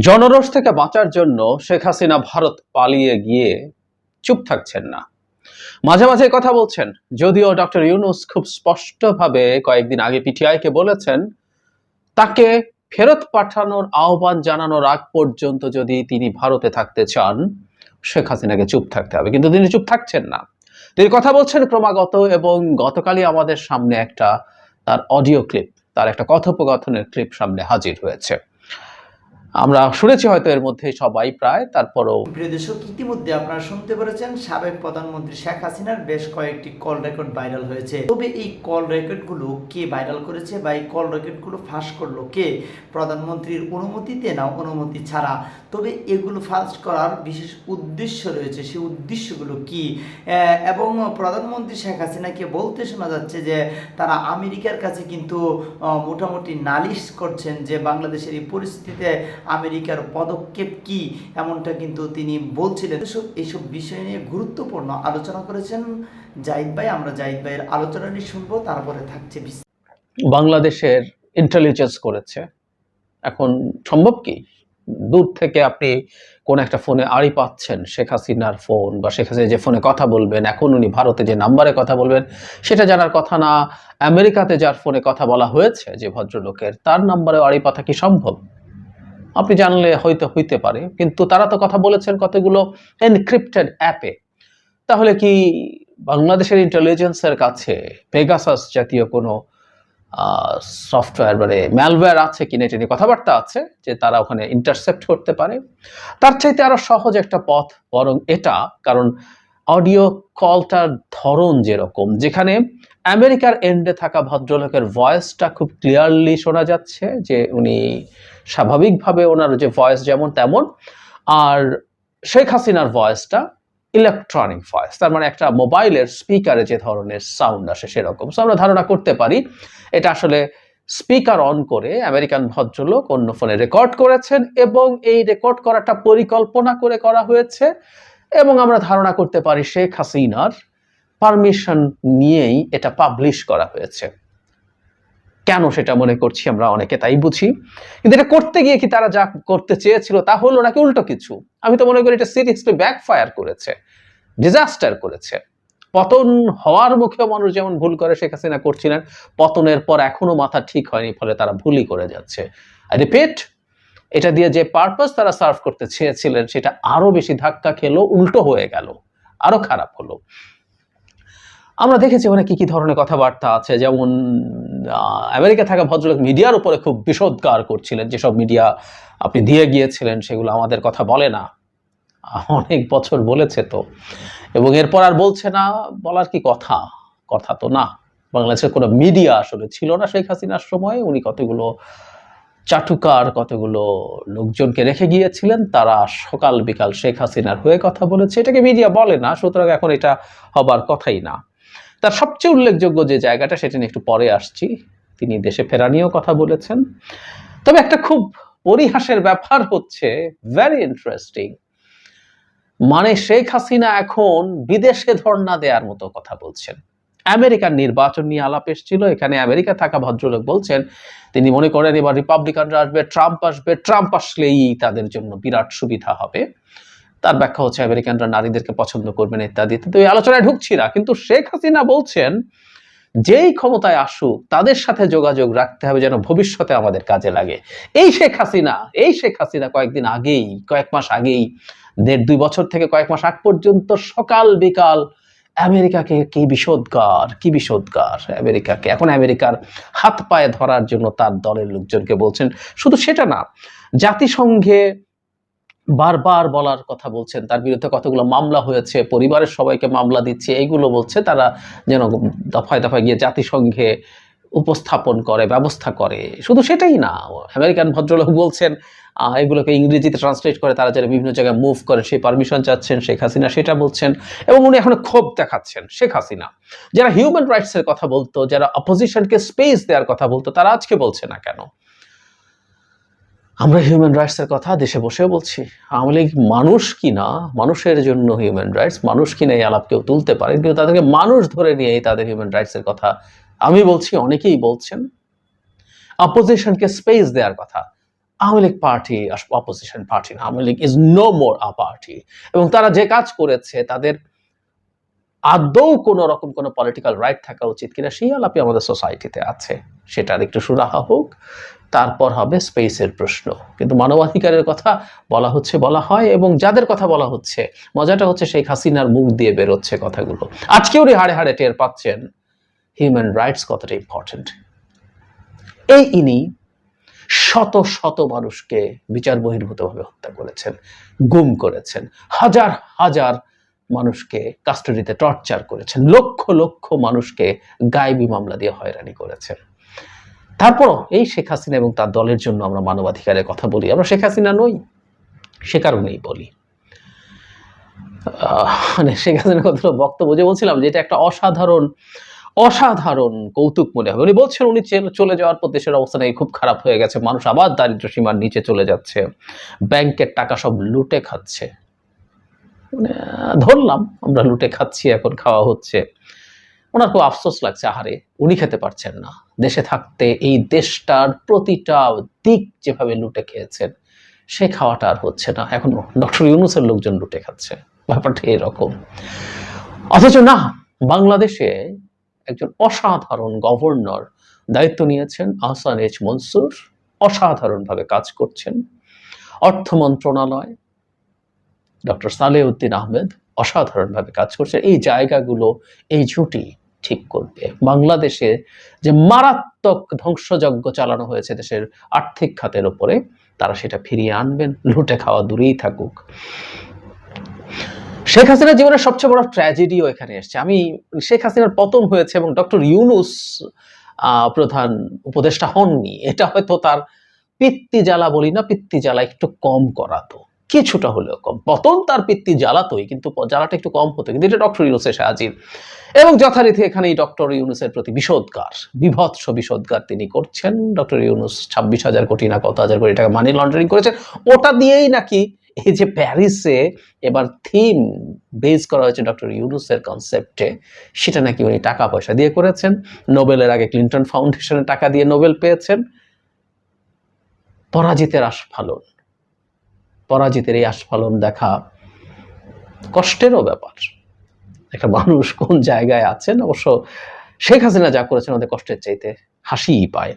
জনরোষ থেকে বাঁচার জন্য শেখ হাসিনা ভারত পালিয়ে গিয়ে চুপ থাকছেন না। মাঝে মাঝে কথা বলছেন। যদিও ডক্টর ইউনুস খুব স্পষ্টভাবে কয়েকদিন আগে পিটিআইকে বলেছেন, তাকে ফেরত পাঠানোর আহ্বান জানানোর আগ পর্যন্ত যদি তিনি ভারতে থাকতে চান, শেখ হাসিনাকে চুপ থাকতে হবে। কিন্তু তিনি চুপ থাকছেন না। তিনি কথা বলছেন ক্রমাগত এবং গতকালই আমাদের সামনে একটা তার অডিও ক্লিপ, তার একটা কথোপকথনের ক্লিপ সামনে হাজির হয়েছে। আমরা শুনেছি হয়তো এর মধ্যে সবাই প্রায়, তারপরও প্রিয় দর্শক, ইতিমধ্যে আপনারা শুনতে পেরেছেন, সাবেক প্রধানমন্ত্রী শেখ হাসিনার বেশ কয়েকটি কল রেকর্ড ভাইরাল হয়েছে। তবে এই কল রেকর্ডগুলো কে ভাইরাল করেছে বা এই কল রেকর্ডগুলো ফাঁস করল কে? প্রধানমন্ত্রীর অনুমতিতে না অনুমতি ছাড়া? তবে এগুলো ফাঁস করার বিশেষ উদ্দেশ্য রয়েছে সেই উদ্দেশ্যগুলো কি? এবং প্রধানমন্ত্রী শেখ হাসিনাকে বলতে শোনা যাচ্ছে যে, তারা আমেরিকার কাছে কিন্তু মোটামুটি নালিশ করছেন যে, বাংলাদেশের এই পরিস্থিতিতে আমেরিকার পদক্ষেপ কি? এমনটা কিন্তু তিনি বলছিলেন। এসব এইসব বিষয় নিয়ে গুরুত্বপূর্ণ আলোচনা করেছেন জাহিদ ভাই। আমরা জাহিদ ভাইয়ের আলোচনাটি শুনব, তারপরে থাকছে বাংলাদেশের ইন্টেলিজেন্স করেছে। এখন সম্ভব কি? দূর থেকে আপনি কোন একটা ফোনে আড়ি পাচ্ছেন, শেখ হাসিনার ফোন বা শেখ হাসিনা যে ফোনে কথা বলবেন, এখন উনি ভারতে যে নাম্বারে কথা বলবেন, সেটা জানার কথা না। আমেরিকাতে যার ফোনে কথা বলা হয়েছে যে ভদ্রলোকের, তার নাম্বারে আড়ি পাতা কি সম্ভব? আপনি জানলে হয়তো হইতে পারে, কিন্তু তারা তো কথা বলেছেন কতগুলো এনক্রিপ্টেড অ্যাপে। তাহলে কি বাংলাদেশের ইন্টেলিজেন্সের কাছে পেগাসাস জাতীয় কোনো সফটওয়্যার মানে ম্যালওয়্যার আছে কিনা এটা নিয়ে কথাবার্তা আছে, যে তারা ওখানে ইন্টারসেপ্ট করতে পারে। তার চাইতে আরও সহজ একটা পথ, বরং এটা, কারণ অডিও কলটার ধরন যেরকম, যেখানে আমেরিকার এন্ডে থাকা ভদ্রলোকের ভয়েসটা খুব ক্লিয়ারলি শোনা যাচ্ছে, যে উনি স্বাভাবিকভাবে ওনার যে ভয়েস যেমন তেমন, আর শেখ হাসিনার ভয়েসটা ইলেকট্রনিক ভয়েস তার মানে একটা মোবাইলের স্পিকারে যে ধরনের সাউন্ড আসে সেরকম। সো আমরা ধারণা করতে পারি, এটা আসলে স্পিকার অন করে আমেরিকান ভদ্রলোক অন্য ফোনে রেকর্ড করেছেন এবং এই রেকর্ড করাটা পরিকল্পনা করে করা হয়েছে এবং আমরা ধারণা করতে পারি শেখ হাসিনার পারমিশন নিয়েই এটা পাবলিশ করা হয়েছে। কেন সেটা মনে করছি আমরা অনেকে তাই বুঝি। কিন্তু এটা করতে গিয়ে কি তারা যা করতে চেয়েছিল তা হলো নাকি উল্টো কিছু? আমি তো মনে করি এটা সিরিয়াসলি ব্যাকফায়ার করেছে ডিজাস্টার করেছে। পতন হওয়ার মুখেও মানুষ যেমন ভুল করে শেখ হাসিনা করছিলেন, পতনের পর এখনও মাথা ঠিক হয়নি, ফলে তারা ভুলই করে যাচ্ছে। রিপিট এটা দিয়ে যে পারপাস তারা সার্ভ করতে চেয়েছিলেন, সেটা আরও বেশি ধাক্কা খেলো, উল্টো হয়ে গেল, আরও খারাপ হলো। আমরা দেখেছি ওখানে কি কি ধরনের কথাবার্তা আছে। যেমন আমেরিকা থাকা ভদ্রলোক মিডিয়ার উপরে খুব বিষোদ্গার করছিলেন। যেসব মিডিয়া আপনি দিয়ে গিয়েছিলেন, সেগুলো আমাদের কথা বলে না। অনেক বছর বলেছে তো। এবং এরপর আর বলছে না, বলার কি কথা? কথা তো না। বাংলাদেশের কোনো মিডিয়া আসলে ছিল না শেখ হাসিনার সময়। উনি কতগুলো চাটুকার, কতগুলো লোকজনকে রেখে গিয়েছিলেন, তারা সকাল বিকাল শেখ হাসিনার হয়ে কথা বলেছে। এটাকে মিডিয়া বলে না, সুতরাং এখন এটা হবার কথাই না। তার সবচেয়ে উল্লেখযোগ্য যে জায়গাটা, সেটা নিয়ে একটু পরে আসছি। তিনি দেশে ফেরা নিয়েও কথা বলেছেন। তবে একটা খুব পরিহাসের ব্যাপার হচ্ছে ভেরি ইন্টারেস্টিং মানে শেখ হাসিনা এখন বিদেশে ধর্ণা দেওয়ার মতো কথা বলছেন। আমেরিকার নির্বাচন নিয়ে আলাপ এসেছিল, এখানে আমেরিকা থাকা ভদ্রলোক বলছেন, তিনি মনে করেন এবার রিপাবলিকানরা আসবে, ট্রাম্প আসবে, ট্রাম্প আসলেই তাদের জন্য বিরাট সুবিধা হবে। তার ব্যাখ্যা হচ্ছে আমেরিকানরা নারীদেরকে পছন্দ করবেন ইত্যাদি এই আলোচনায় ঢুকছি না, কিন্তু শেখ হাসিনা বলছেন, যেই ক্ষমতায় আসুক, তাদের সাথে যোগাযোগ রাখতে হবে যেন ভবিষ্যতে আমাদের কাজে লাগে। এই শেখ হাসিনা, এই শেখ হাসিনা কয়েকদিন আগেই, কয়েক মাস আগেই, দেড় দুই বছর থেকে কয়েক মাস আগ পর্যন্ত সকাল বিকাল আমেরিকাকে কি বিষোদ্গার কি বিষোদ্গার আমেরিকাকে? এখন আমেরিকার হাত পায়ে ধরার জন্য তার দলের লোকজনকে বলছেন। শুধু সেটা না, জাতিসংঘে বারবার বলার কথা বলছেন। তার বিরুদ্ধে কতগুলো মামলা হয়েছে, পরিবারের সবাইকে মামলা দিচ্ছে এইগুলো বলছে তারা যেন দফায় দফায় গিয়ে জাতিসংঘে উপস্থাপন করে, ব্যবস্থা করে। শুধু সেটাই না, আমেরিকান ভদ্রলোক বলছেন এগুলোকে ইংরেজিতে ট্রান্সলেট করে তারা যারা বিভিন্ন জায়গায় মুভ করে, সেই পারমিশন চাচ্ছেন শেখ হাসিনা, সেটা বলছেন। এবং উনি এখন ক্ষোভ দেখাচ্ছেন শেখ হাসিনা। যারা হিউম্যান রাইটসের কথা বলতো, যারা অপোজিশনকে স্পেস দেওয়ার কথা বলতো, তারা আজকে বলছে না কেন? আমরা হিউম্যান রাইটসের কথা দেশে বসেও বলছি। আওয়ামী লীগ মানুষ কি না? মানুষের জন্য হিউম্যান রাইটস মানুষ কি না এই আলাপ কেউ তুলতে পারে? কিন্তু তাদেরকে মানুষ ধরে নিয়েই তাদের হিউম্যান রাইটসের কথা আমি বলছি, অনেকেই বলছেন। অপোজিশনকে স্পেস দেওয়ার কথা। Awami League party opposition party না। Awami League is no more a party এবং তারা যে কাজ করেছে, তাদের আদৌ কোনো রকম কোনো পলিটিক্যাল রাইট থাকা উচিত কিনা, সেই আলাপই আমাদের সোসাইটিতে আছে। সেটার একটু সুরাহা হোক। তারপর হবে স্পেসের প্রশ্ন। কিন্তু মানবাধিকারের কথা বলা হচ্ছে, বলা হয় এবং যাদের কথা বলা হচ্ছে, মজাটা হচ্ছে শেখ হাসিনার মুখ দিয়ে বেরোচ্ছে কথাগুলো। আজকেও হাড়ে হাড়ে টের পাচ্ছেন হিউম্যান রাইটস কতটা ইম্পর্টেন্ট এই ইনি শত শত মানুষকে বিচার বহির্ভূতভাবে হত্যা করেছেন, গুম করেছেন, হাজার হাজার মানুষকে কাস্টডিতে টর্চার করেছেন, লক্ষ লক্ষ মানুষকে গায়েবী মামলা দিয়ে হয়রানি করেছেন। তারপর এই শেখ হাসিনা এবং তার দলের জন্য আমরা মানবাধিকারের কথা বলি। আমরা শেখ হাসিনা নই, সে কারণেই বলি। মানে শেখ হাসিনার কথা বক্তব্য যে বলছিলাম যে এটা একটা অসাধারণ অসাধারণ কৌতুক মনে হবে। উনি বলছেন উনি চলে যাওয়ার পর দেশের অবস্থা নাকি খুব খারাপ হয়ে গেছে, মানুষ আবার দারিদ্র সীমার নিচে চলে যাচ্ছে, ব্যাংকের টাকা সব লুটে খাচ্ছে। মানে ধরলাম, আমরা লুটে খাচ্ছি, এখন খাওয়া হচ্ছে। ওনার খুব আফসোস লাগছে, আহারে, উনি খেতে পারছেন না। দেশে থাকতে এই দেশটার প্রতিটা দিক যেভাবে লুটে খেয়েছেন, সে খাওয়াটা আর হচ্ছে না। এখন ডক্টর ইউনুসের লোকজন লুটে খাচ্ছে, ব্যাপারটা এরকম। অথচ না, বাংলাদেশে একজন অসাধারণ গভর্নর দায়িত্ব নিয়েছেন আহসান এইচ মনসুর। অসাধারণভাবে কাজ করছেন। অর্থ মন্ত্রণালয়, ডক্টর সালেউদ্দিন আহমেদ অসাধারণভাবে কাজ করছে এই জায়গাগুলো, এই জুটি ঠিক করবে। বাংলাদেশে যে মারাত্মক ধ্বংসযজ্ঞ চালানো হয়েছে দেশের আর্থিক খাতের উপরে তারা সেটা ফিরিয়ে আনবেন, লুটে খাওয়া দূরেই থাকুক। শেখ হাসিনার জীবনের সবচেয়ে বড় ট্র্যাজেডিও এখানে এসছে। আমি শেখ হাসিনার পতন হয়েছে এবং ডক্টর ইউনুস প্রধান উপদেষ্টা হননি। এটা হয়তো তার পিত্তি জ্বালা বলি না, পিত্তি জ্বালা একটু কম করাতো কিছুটা হলেও কম। পতন তার পিত্তি জ্বালাতোই, কিন্তু জ্বালাটা একটু কম হতো কিন্তু এটা ডক্টর ইউনুসের এসে এবং যথারীতি এখানে এই ডক্টর ইউনুসের প্রতি বিষোদ্গার বিভৎস বিষোদ্গার তিনি করছেন। ডক্টর ইউনুস ছাব্বিশ হাজার কোটি না কত হাজার কোটি টাকা মানি লন্ডারিং করেছেন। ওটা দিয়েই নাকি এই যে প্যারিসে এবার থিম বেস করা হয়েছে ডক্টর ইউনুসের কনসেপ্টে সেটা নাকি উনি টাকা পয়সা দিয়ে করেছেন। নোবেলের আগে ক্লিন্টন ফাউন্ডেশনে টাকা দিয়ে নোবেল পেয়েছেন। পরাজিতের আস্ফালন। পরাজিতের এই আস্ফালন দেখা কষ্টেরও ব্যাপার। একটা মানুষ কোন জায়গায় আছেন? অবশ্য শেখ হাসিনা যা করেছেন ওদের কষ্টের চাইতে হাসিই পায়।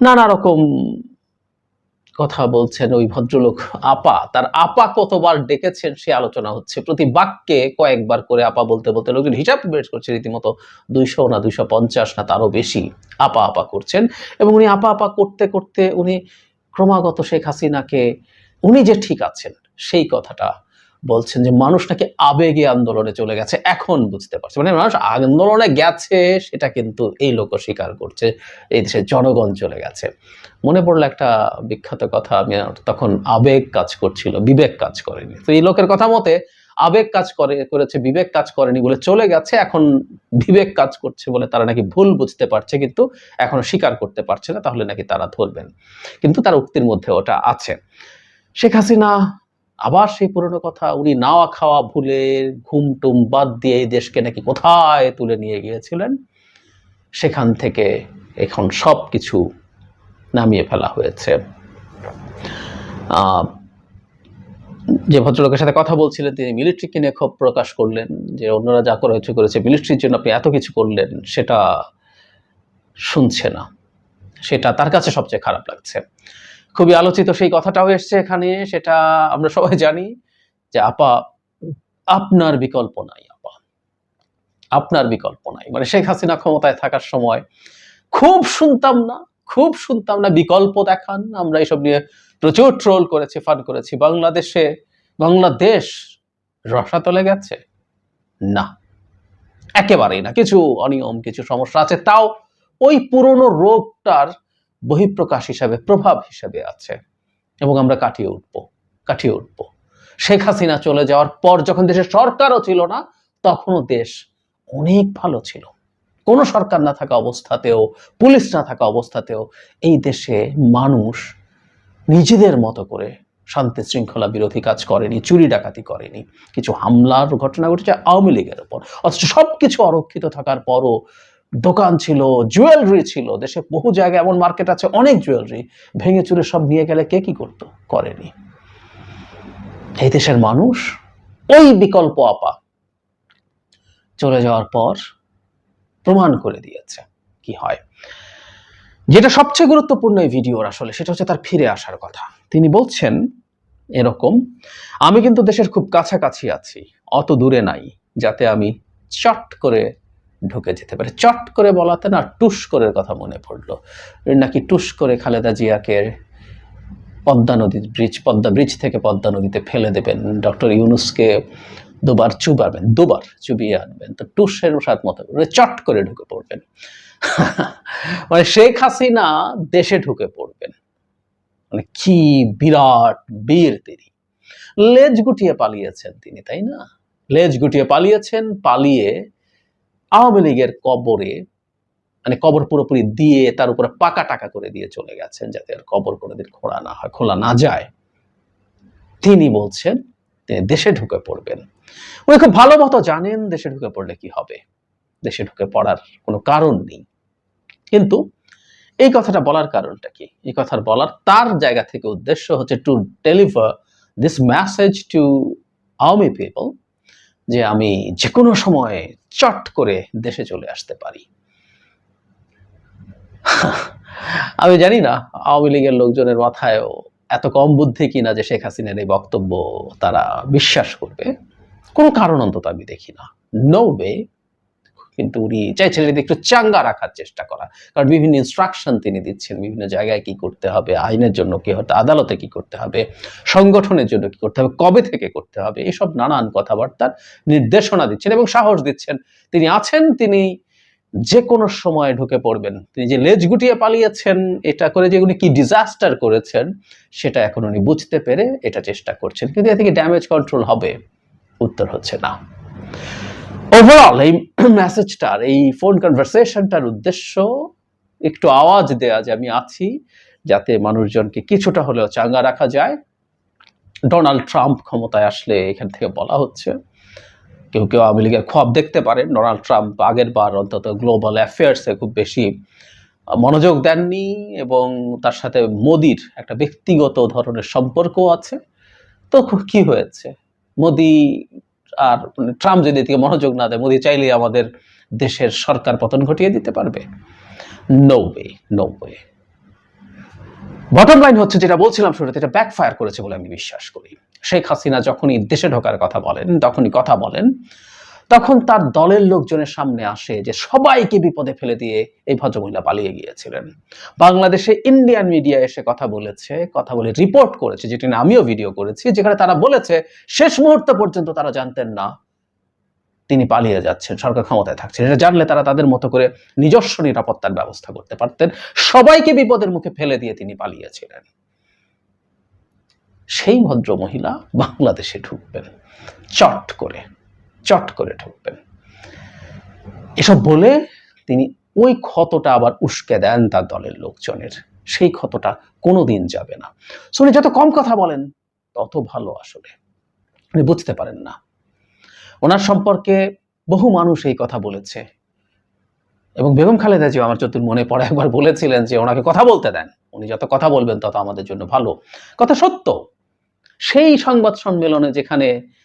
নানা রকম কথা বলছেন ওই ভদ্রলোক আপা। তার আপা কতবার ডেকেছেন সে আলোচনা হচ্ছে। প্রতি বাক্যে কয়েকবার করে আপা বলতে বলতে লোকজন হিসাব বের করছে রীতিমতো দুইশো না দুইশো পঞ্চাশ না তারও বেশি আপা আপা করছেন। এবং উনি আপা আপা করতে করতে উনি ক্রমাগত শেখ হাসিনাকে উনি যে ঠিক আছেন সেই কথাটা বলছেন যে মানুষ নাকি আবেগে আন্দোলনে চলে গেছে। এখন বুঝতে পারছে। মানে মানুষ আন্দোলনে গেছে, সেটা কিন্তু এই লোক স্বীকার করছে, এই দেশের জনগণ চলে গেছে। মনে পড়ল একটা বিখ্যাত কথা, আমি তখন আবেগ কাজ করছিল, বিবেক কাজ করেনি। তো এই লোকের কথা মতে, আবেগ কাজ করে, করেছে, বিবেক কাজ করেনি বলে চলে গেছে, এখন বিবেক কাজ করছে বলে তারা নাকি ভুল বুঝতে পারছে, কিন্তু এখনও স্বীকার করতে পারছে না, তাহলে নাকি তারা ধরবেন। কিন্তু তার উক্তির মধ্যে ওটা আছে। শেখ হাসিনা আবার সেই পুরনো কথা উনি নাওয়া খাওয়া ভুলে ঘুম টুম বাদ দিয়ে এই দেশকে নাকি কোথায় তুলে নিয়ে গিয়েছিলেন, সেখান থেকে এখন সব কিছু নামিয়ে ফেলা হয়েছে। যে ভদ্রলোকের সাথে কথা বলছিলেন, তিনি মিলিটারিকে নিয়ে ক্ষোভ প্রকাশ করলেন যে অন্যরা যা করেছে করেছে, মিলিটারির জন্য আপনি এত কিছু করলেন, সেটা শুনছে না। সেটা তার কাছে সবচেয়ে খারাপ লাগছে। খুবই আলোচিত সেই কথাটাও এসছে এখানে, সেটা আমরা সবাই জানি যে আপা, আপনার বিকল্প নাই আপা। আপনার বিকল্প নাই। মানে শেখ হাসিনা ক্ষমতায় থাকার সময় খুব শুনতাম না, খুব শুনতাম না, বিকল্প দেখান, আমরা এসব নিয়ে প্রচুর ট্রোল করেছি, ফান করেছি। বাংলাদেশে, বাংলাদেশ রসাতলে গেছে? না। একেবারেই না। কিছু অনিয়ম, কিছু সমস্যা আছে। তাও ওই পুরনো রোগটার বহিঃপ্রকাশ হিসাবে, প্রভাব হিসাবে আছে। এবং আমরা কাটিয়ে উঠব কাটিয়ে উঠব। শেখ হাসিনা চলে যাওয়ার পর যখন দেশের সরকারও ছিল না, তখনও দেশ অনেক ভালো ছিল। কোনো সরকার না থাকা অবস্থাতেও, পুলিশ না থাকা অবস্থাতেও এই দেশে মানুষ নিজেদের মতো করে শান্তি শৃঙ্খলা বিরোধী কাজ করেনি, চুরি ডাকাতি করেনি। কিছু হামলার ঘটনা ঘটেছে আওয়ামী লীগের উপর অথচ সবকিছু অরক্ষিত থাকার পরও দোকান ছিল জুয়েলারি ছিল, দেশে বহু জায়গায় এমন মার্কেট আছে, অনেক জুয়েলারি ভেঙে চুরে সব নিয়ে গেলে কে কি করতো? করেনি। এই দেশের মানুষ, ওই বিকল্প আপা চলে যাওয়ার পর প্রমাণ করে দিয়েছে কি হয়। যেটা সবচেয়ে গুরুত্বপূর্ণ এই ভিডিওর আসলে, সেটা হচ্ছে তার ফিরে আসার কথা। তিনি বলছেন এরকম, আমি কিন্তু দেশের খুব কাছাকাছি আছি, অত দূরে নাই, যাতে আমি চট করে ঢুকে যেতে পারে। চট করে বলাতে না, টুস করে কথা মনে পড়ল। নাকি টুস করে খালেদা জিয়াকে পদ্মা নদীর ব্রিজ পদ্মা ব্রিজ থেকে পদ্মা নদীতে ফেলে দেবেন। ডক্টর ইউনুসকে দুবার চুবাবেন, দুবার চুবিয়ে আনবেন। তো টুসের সাথ মতো চট করে ঢুকে পড়বেন। মানে শেখ হাসিনা দেশে ঢুকে পড়বেন। মানে কি বিরাট বীর তিনি। লেজ গুটিয়ে পালিয়েছেন তিনি, তাই না? লেজ গুটিয়ে পালিয়েছেন, পালিয়ে আওয়ামী লীগের কবরে মানে কবর পুরোপুরি দিয়ে তার উপরে পাকা টাকা করে দিয়ে চলে গেছেন যাতে আর কবর কোনোদিন খোলা না হয়, খোলা না যায়। তিনি বলছেন, তিনি দেশে ঢুকে পড়বেন। উনি খুব ভালো মতো জানেন দেশে ঢুকে পড়লে কি হবে। দেশে ঢুকে পড়ার কোনো কারণ নেই। কিন্তু এই কথাটা বলার কারণটা কি? এই কথার বলার তার জায়গা থেকে উদ্দেশ্য হচ্ছে to deliver this message to Awami people যে আমি যে কোনো সময় চট করে দেশে চলে আসতে পারি। আমি জানি না, আওয়ামী লীগের লোকজনের মাথায়ও এত কম বুদ্ধি কিনা যে শেখ হাসিনার এই বক্তব্য তারা বিশ্বাস করবে। কোনো কারণ অন্তত আমি দেখি না। নো ওয়ে কিন্তু উনি এটাকে একটু চাঙ্গা রাখার চেষ্টা করা। কারণ বিভিন্ন ইনস্ট্রাকশন তিনি দিচ্ছেন, বিভিন্ন জায়গায় কি করতে হবে, আইনের জন্য কি হতে, আদালতে কি করতে হবে, সংগঠনের জন্য কি করতে হবে, কবে থেকে করতে হবে, এসব নানান কথাবার্তার নির্দেশনা দিচ্ছেন এবং সাহস দিচ্ছেন। তিনি আছেন, তিনি যে কোনো সময় ঢুকে পড়বেন। তিনি যে লেজ গুটিয়ে পালিয়েছেন, এটা করে যে উনি কি ডিজাস্টার করেছেন, সেটা এখন উনি বুঝতে পেরে এটা চেষ্টা করছেন। কিন্তু এ থেকে ড্যামেজ কন্ট্রোল হবে? উত্তর হচ্ছে না। ওভারঅল এই মেসেজটার এই ফোন কনভারসেশনটার উদ্দেশ্য একটু আওয়াজ দেয়া যে আমি আছি, যাতে মানুষজনকে কিছুটা হলেও চাঙ্গা রাখা যায়। ডোনাল্ড ট্রাম্প ক্ষমতায় আসলে এখান থেকে বলা হচ্ছে। কেউ কেউ আওয়ামী লীগের খব দেখতে পারেন। ডোনাল্ড ট্রাম্প আগের বার অন্তত গ্লোবাল অ্যাফেয়ার্সে খুব বেশি মনোযোগ দেননি এবং তার সাথে মোদির একটা ব্যক্তিগত ধরনের সম্পর্ক আছে। তো কি হয়েছে? মোদি আর ট্রাম্প যদি এদিকে মনোযোগ না দেয়, মোদি চাইলে আমাদের দেশের সরকার পতন ঘটিয়ে দিতে পারবে। No way no way bottom line হচ্ছে যেটা বলছিলাম শুরুতে, এটা ব্যাকফায়ার করেছে বলে আমি বিশ্বাস করি। শেখ হাসিনা যখনই দেশে ঢোকার কথা বলেন, তখনই কথা বলেন তখন তার দলের লোকজনের সামনে আসে যে সবাইকে বিপদে ফেলে দিয়ে এই ভদ্রমহিলা পালিয়ে গিয়েছিলেন। বাংলাদেশে ইন্ডিয়ান মিডিয়া এসে কথা বলেছে, কথা বলে রিপোর্ট করেছে, যেটি আমিও ভিডিও করেছি, যেখানে তারা বলেছে, শেষ মুহূর্ত পর্যন্ত তারা জানতেন না তিনি পালিয়ে যাচ্ছেন, সরকার ক্ষমতায় থাকছেন। এটা জানলে তারা তাদের মতো করে নিজস্ব নিরাপত্তার ব্যবস্থা করতে পারতেন। সবাইকে বিপদের মুখে ফেলে দিয়ে তিনি পালিয়েছিলেন। সেই ভদ্র মহিলা বাংলাদেশে ঢুকবেন, চট করে। চট করে ঢুকবেন এসব বলে তিনি ওই ক্ষতটা আবার উস্কে দেন তার দলের লোকজনের। সেই ক্ষতটা কোনোদিন যাবে না। শুনে যত কম কথা বলেন, তত ভালো আসলে। উনি বুঝতে পারেন না। ওনার সম্পর্কে বহু মানুষ এই কথা বলেছে। এবং বেগম খালেদা জিও আমার যতদূর মনে পড়ে একবার বলেছিলেন যে ওনাকে কথা বলতে দেন। উনি যত কথা বলবেন, তত আমাদের জন্য ভালো। কথা সত্য। সেই সংবাদ সম্মেলনে যেখানে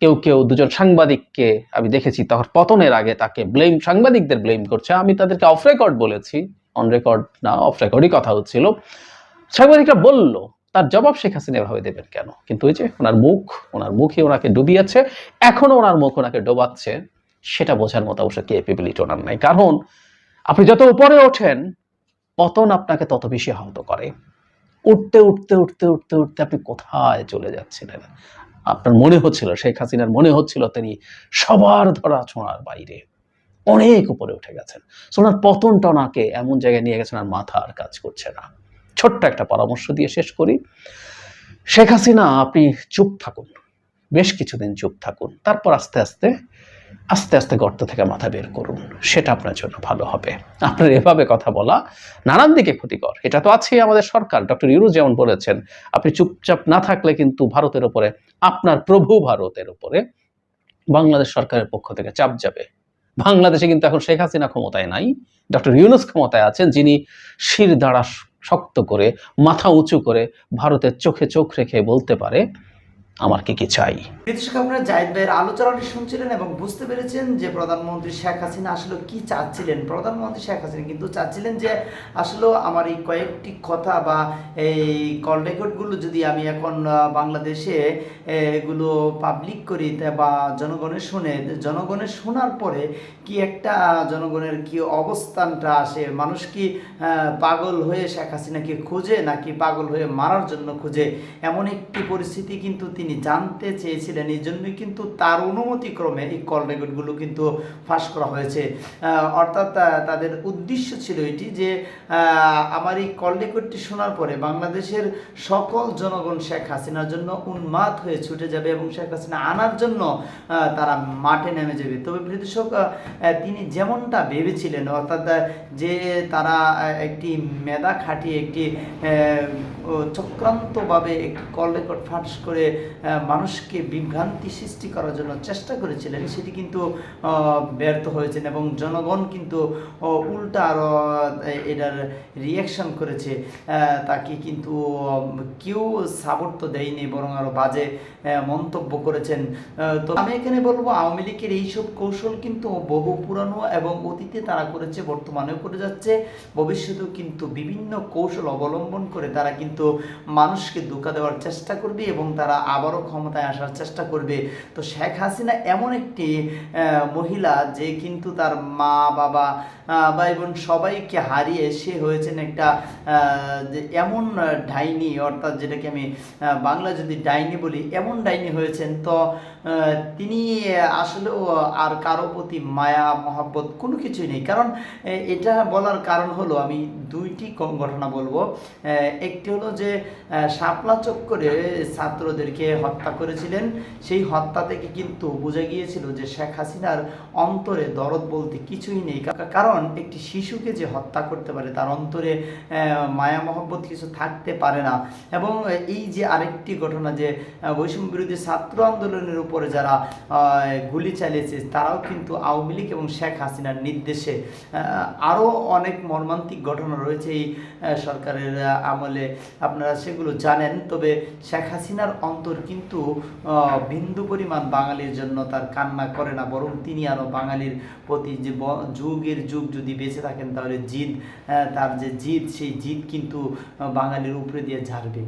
কেউ কেউ দুজন সাংবাদিককে আমি দেখেছি তখন পতনের আগে তাকে ব্লেম সাংবাদিকদের ব্লেম করছে। আমি তাদেরকে অফ রেকর্ড বলেছি অন রেকর্ড না অফ রেকর্ডই কথা হচ্ছিল। সাংবাদিকরা বলল, তার জবাব শেখ হাসিনা এভাবে দেবেন কেন? কিন্তু ওই যে ওনার মুখ, ওনার মুখে ওনাকে ডুবিয়েছে, এখনও ওনার মুখ ওনাকে ডোবাচ্ছে, সেটা বোঝার মতো অবশ্য কেপেবিলিটি ওনার নাই। কারণ আপনি যত উপরে ওঠেন, পতন আপনাকে তত বেশি আহত করে। উঠতে উঠতে উঠতে উঠতে উঠতে আপনি কোথায় চলে যাচ্ছিলেন? আপনার মনে হচ্ছিল, শেখ হাসিনার মনে হচ্ছিল তিনি সবার ধরা ছোঁড়ার বাইরে। অনেক উপরে উঠে গেছেন। সোনার পতনটা ওনাকে এমন জায়গায় নিয়ে গেছেন আর মাথা আর কাজ করছে না। ছোট্ট একটা পরামর্শ দিয়ে শেষ করি। শেখ হাসিনা, আপনি চুপ থাকুন। বেশ কিছুদিন চুপ থাকুন। তারপর আস্তে আস্তে আস্তে আস্তে গর্ত থেকে মাথা বের করুন। সেটা আপনার জন্য ভালো হবে। আপনার এভাবে কথা বলা নানান দিকে ক্ষতিকর। এটা তো আছেই আমাদের সরকার। ডক্টর ইউরুজ যেমন বলেছেন, আপনি চুপচাপ না থাকলে কিন্তু ভারতের উপরে, আপনার প্রভু ভারতের উপরে বাংলাদেশ সরকারের পক্ষ থেকে চাপ যাবে। বাংলাদেশে কিন্তু এখন শেখ হাসিনা ক্ষমতায় নাই। ডক্টর ইউনুস ক্ষমতায় আছেন, যিনি শির দ্বারা শক্ত করে, মাথা উঁচু করে ভারতের চোখে চোখ রেখে বলতে পারে আমার কি কি চাই? দর্শক আপনারা জাহিদ ভাইয়ের আলোচনাটি শুনছিলেন এবং বুঝতে পেরেছেন যে প্রধানমন্ত্রী শেখ হাসিনা আসলে কি চাচ্ছিলেন। প্রধানমন্ত্রী শেখ হাসিনা কিন্তু চাচ্ছিলেন যে আসলে আমার এই কয়েকটি কথা বা এই কল রেকর্ডগুলো যদি আমি এখন বাংলাদেশে এগুলো পাবলিক করি বা জনগণের শুনে জনগণের শোনার পরে কি একটা জনগণের কি অবস্থানটা আসে? মানুষ কি পাগল হয়ে শেখ হাসিনাকে খুঁজে নাকি পাগল হয়ে মারার জন্য খুঁজে? এমন একটি পরিস্থিতি কিন্তু তিনি জানতে চেয়েছিলেন, এই জন্যই কিন্তু তার অনুমতিক্রমে এই কল রেকর্ডগুলো কিন্তু ফাঁস করা হয়েছে। অর্থাৎ তাদের উদ্দেশ্য ছিল এটি যে আমার এই কল রেকর্ডটি শোনার পরে বাংলাদেশের সকল জনগণ শেখ হাসিনার জন্য উন্মাদ হয়ে ছুটে যাবে এবং শেখ হাসিনা আনার জন্য তারা মাঠে নেমে যাবে। তবে প্রিয় তিনি যেমনটা ভেবেছিলেন, অর্থাৎ যে তারা একটি মেধা খাটিয়ে একটি চক্রান্তভাবে একটি কল রেকর্ড ফাঁস করে মানুষকে বিভ্রান্তি সৃষ্টি করার জন্য চেষ্টা করেছিলেন, সেটি কিন্তু ব্যর্থ হয়েছেন এবং জনগণ কিন্তু উল্টা আরও এটার রিয়াকশন করেছে। তাকে কিন্তু, কেউ সাপোর্ট তো দেয়নি, বরং আরও বাজে মন্তব্য করেছেন। তো আমি এখানে বলব, আওয়ামী লীগের এইসব কৌশল কিন্তু বহু পুরানো এবং অতীতে তারা করেছে, বর্তমানেও করে যাচ্ছে। ভবিষ্যতেও কিন্তু বিভিন্ন কৌশল অবলম্বন করে তারা কিন্তু মানুষকে ধোকা দেওয়ার চেষ্টা করবে এবং তারা আবারও ক্ষমতায় আসার চেষ্টা করবে। তো শেখ হাসিনা এমন একটি মহিলা যে কিন্তু তার মা, বাবা ভাই বোন সবাইকে হারিয়ে সে হয়েছেন একটা যে এমন ডাইনি, অর্থাৎ যেটাকে আমি বাংলা যদি ডাইনি বলি, এমন ডাইনি হয়েছেন। তো তিনি আসলেও আর কারও প্রতি মায়া, মহাব্বত কোনো কিছুই নেই। কারণ এটা বলার কারণ হলো, আমি দুইটি ঘটনা বলব। একটি যে আহ, শাপলা চক্করে ছাত্রদেরকে হত্যা করেছিলেন। সেই হত্যা থেকে কিন্তু বোঝা গিয়েছিল যে শেখ হাসিনার অন্তরে দরদ বলতে কিছুই নেই। কারণ একটি শিশুকে যে হত্যা করতে পারে তার অন্তরে মায়া মহব্বত কিছু থাকতে পারে না। এবং এই যে আরেকটি ঘটনা যে বৈষম্য বিরোধী ছাত্র আন্দোলনের উপরে যারা গুলি চালিয়েছে তারাও কিন্তু আওয়ামী লীগ এবং শেখ হাসিনার নির্দেশে আরও অনেক মর্মান্তিক ঘটনা রয়েছে এই সরকারের আমলে। আপনারা সেগুলো জানেন। তবে শেখ হাসিনার অন্তর কিন্তু বিন্দু পরিমাণ বাঙালির জন্য তার কান্না করে না, বরং তিনি আরও বাঙালির প্রতি যে যুগের যুগ যদি বেঁচে থাকেন, তাহলে জিদ তার যে জিদ, সেই জিদ কিন্তু বাঙালির উপরে দিয়ে ঝাড়বে।